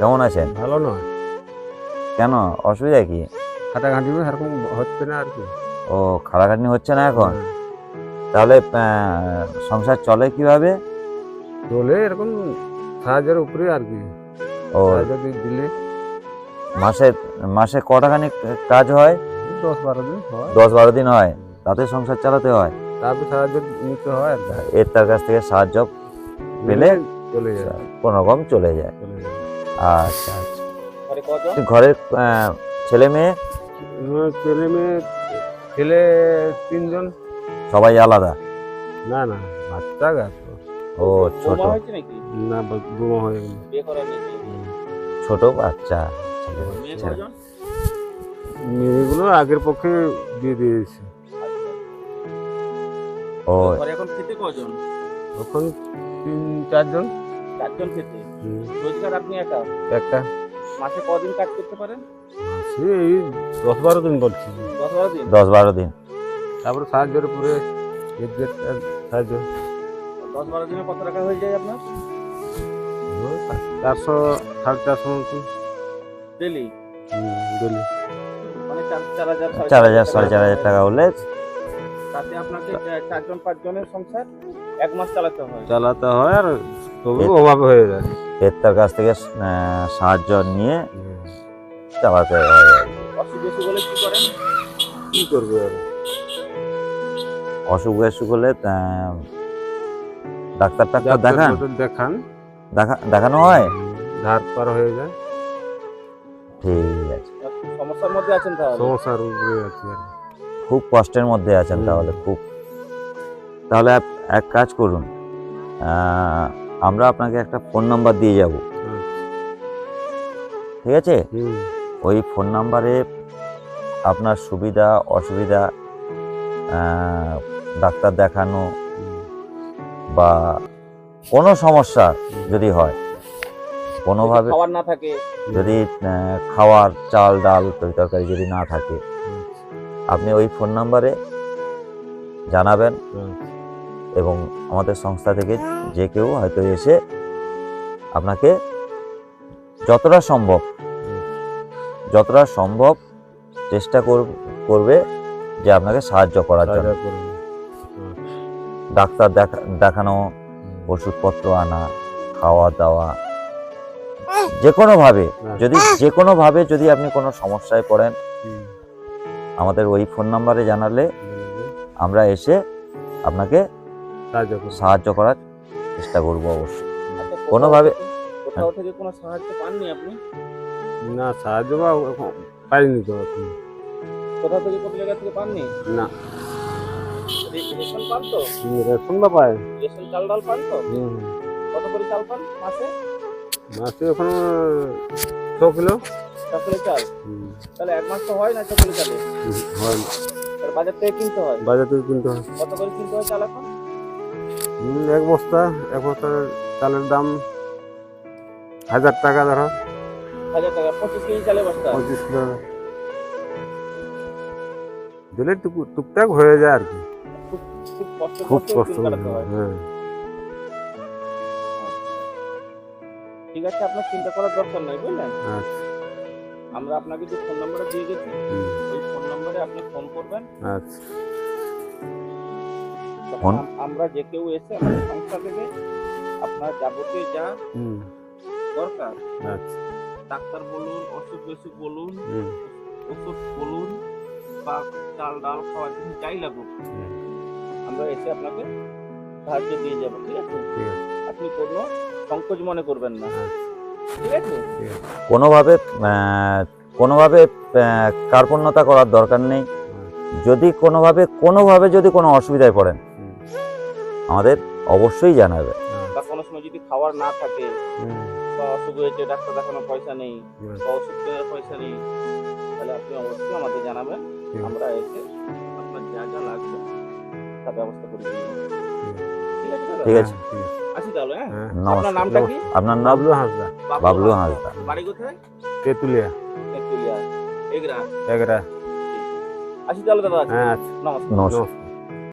কেমন আছেন? ভালো নয় কেন? অসুবিধা কি? খাটাখাটি সেরকম হচ্ছে না আর কি। ও খাটাখাটনি হচ্ছে না এখন? হ্যাঁ। তাহলে আহ, সংসার চলে কীভাবে? চলে এরকম সাহায্যের উপরে আর কি। ও। সাহায্য দিলে। মাসে মাসে কটাখানি কাজ হয়? দশ বারো দিন হয়। দশ বারো দিন হয়। তাতে সংসার চালাতে হয়? তারপর সাহায্য নিতে হয় আর কি। এর তার কাছ থেকে সাহায্য পেলে চলে যায়। কোনো রকম চলে যায়। চলে যায়। আচ্ছা আচ্ছা ঘরের ছেলে মেয়ে? ছেলে মেয়ে ছেলে তিনজন। সবাই আলাদা? না না বাচ্চা গাছ ও ছোট। না বোমা হয়ে গেল। ছোট বাচ্চা মেয়েগুলো আগের পক্ষে দিয়ে দিয়েছে। ও। এখন খেতে কজন? তখন তিন চারজন। চারজন খেতে। রোজগার আপনি একা? একটা মাসে কদিন কাজ করতে পারেন? এই দশ বারো দিন বলছি। দশ বারো দিন? দশ বারো দিন। তারপরে সাহায্যের উপরে সাহায্য। দশ বারো দিনে কত টাকা হয়ে যায় আপনার? চারশো সাড়ে চারশো মতন ডেলি? ডেলি। মানে চার হাজার সাড়ে চার হাজার সাড়ে চার হাজার টাকা হলে তাতে আপনাকে চারজন পাঁচজনের সংসার এক মাস চালাতে হয়। চালাতে হয় আর অভাব হয়ে যায়। এর কাছ থেকে সাহায্য নিয়ে চালাতে হয় আর কি। অসুখ বেশি বলে কি করেন? কি করবে অসুখ বিসুখ হলে ডাক্তার টাক্তার দেখান? দেখান। দেখা- দেখানো হয়? ধার পার হয়ে যায়। ঠিক আছে। সমস্যার মধ্যে আছেন তাহলে? সমস্যার উপরে আছে খুব কষ্টের মধ্যে আছেন তাহলে খুব। তাহলে এক- এক কাজ করুন। আমরা আপনাকে একটা ফোন নাম্বার দিয়ে যাব। ঠিক আছে? ওই ফোন নাম্বারে আপনার সুবিধা অসুবিধা ডাক্তার দেখানো বা কোনো সমস্যা যদি হয় কোনোভাবে খাবার না থাকে। যদি খাওয়ার চাল ডাল তরি তরকারি যদি না থাকে আপনি ওই ফোন নাম্বারে জানাবেন। হুম। এবং আমাদের সংস্থা থেকে যে কেউ হয়তো এসে আপনাকে যতটা সম্ভব যতটা সম্ভব চেষ্টা কর- করবে যে আপনাকে সাহায্য করার জন্য। ডাক্তার দেখা দেখানো ওষুধপত্র আনা খাওয়া দাওয়া যে কোনোভাবে হ্যাঁ। যদি যে কোনোভাবে যদি আপনি কোনো সমস্যায় পড়েন আমাদের ওই ফোন নাম্বারে জানালে আমরা এসে আপনাকে সাহায্য করবে। সাহায্য করার চেষ্টা করব অবশ্যই। আচ্ছা, কোনোভাবে- কোথাও থেকে কোনো সাহায্য পাননি আপনি? না সাহায্য বা পাইনি তো এখন। কোথাও থেকে কোনো জায়গা থেকে পাননি? না। রেশন পান তো? রেশন বা পায়। রেশন চাল ডাল পান তো? কত করে চাল পান মাসে? মাসে এখন ছ কিলো। চাকরি চাল? তাহলে এক মাস তো হয় না চালে? হয়। বাজার থেকে কিনতে হয়? বাজার থেকে কিনতে হয়। কত করে কিনতে হয় চাল এখন? এক বস্তা এক বস্তার চালের দাম হাজার টাকা ধরো। হাজার টাকা পঁচিশ কেজি চালে বস্তা? পঁচিশ কিলো। দিলে টুকু টুকটাক হয়ে যায় আর কি। খুব কষ্ট হয়। ঠিক আছে আপনার চিন্তা করার দরকার নেই বুঝলেন? আচ্ছা। আমরা আপনাকে যে ফোন নাম্বারটা দিয়ে গেছি ওই ফোন নাম্বারে আপনি ফোন করবেন। আচ্ছা। আমরা যে কেউ এসে আমাদের সংস্থা থেকে আপনার যাবতীয় যা দরকার আচ্ছা। ডাক্তার বলুন অসুখ বিসুখ বলুন ওষুধ বলুন বা চাল ডাল খাওয়ার জন্য যাই লাগুক আমরা এসে আপনাকে সাহায্য দিয়ে যাব ঠিক আছে? আপনি কোনো সংকোচ মনে করবেন না আচ্ছা। ঠিক আছে? কোনোভাবে কোনোভাবে কার্পণ্যতা করার দরকার নেই। যদি কোনোভাবে কোনোভাবে যদি কোনো অসুবিধায় পড়েন আমাদের অবশ্যই জানাবে। বা কোনো সময় যদি খাবার না থাকে বা অসুখ হয়েছে ডাক্তার দেখানোর পয়সা নেই বা ওষুধ কেনার পয়সা নেই তাহলে আপনি অবশ্যই আমাদের জানাবেন। আমরা এসে আপনার যা যা লাগবে তার ব্যবস্থা করে দেবো। ঠিক আছে ঠিক আছে। আসি তাহলে হ্যাঁ? হ্যাঁ আপনার নামটা কি? আপনার নাম? বাবলু হাঁসদা। বাবলু হাঁসদা। বাড়ি কোথায়? তেঁতুলিয়া। তেঁতুলিয়া। এগরা। এগরা। আসি তাহলে দাদা হ্যাঁ আচ্ছা নমস্কার। নমস্কার।